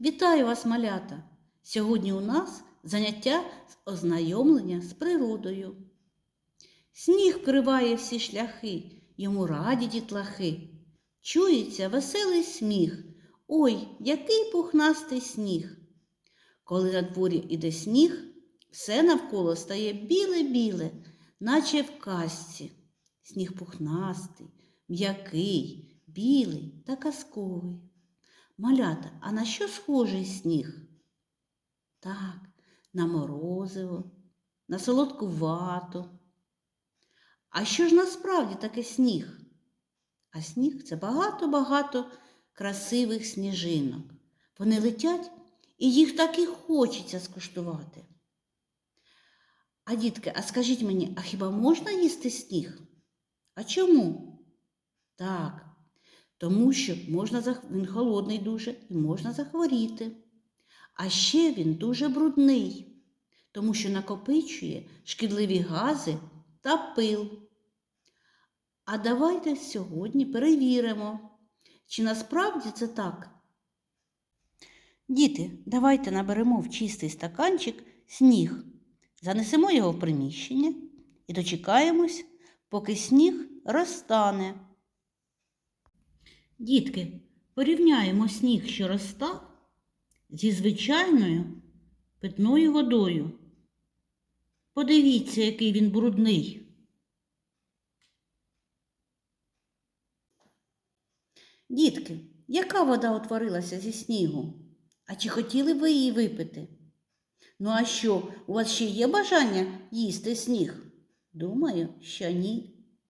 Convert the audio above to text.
Вітаю вас, малята! Сьогодні у нас заняття з ознайомлення з природою. Сніг вкриває всі шляхи, йому раді дітлахи. Чується веселий сміх. Ой, який пухнастий сніг. Коли на дворі іде сніг, все навколо стає біле-біле, наче в казці. Сніг пухнастий, м'який, білий та казковий. Малята, а на що схожий сніг? Так, на морозиво, на солодку вату. А що ж насправді таке сніг? А сніг це багато-багато красивих сніжинок. Вони летять і їх так і хочеться скуштувати. А дітки, а скажіть мені, а хіба можна їсти сніг? А чому? Так, тому що можна він холодний дуже і можна захворіти. А ще він дуже брудний, тому що накопичує шкідливі гази та пил. А давайте сьогодні перевіримо, чи насправді це так. Діти, давайте наберемо в чистий стаканчик сніг, занесемо його в приміщення і дочекаємось, поки сніг розтане. Дітки, порівняємо сніг, що розтав, зі звичайною питною водою. Подивіться, який він брудний. Дітки, яка вода утворилася зі снігу? А чи хотіли ви її випити? Ну, а що, у вас ще є бажання їсти сніг? Думаю, що ні.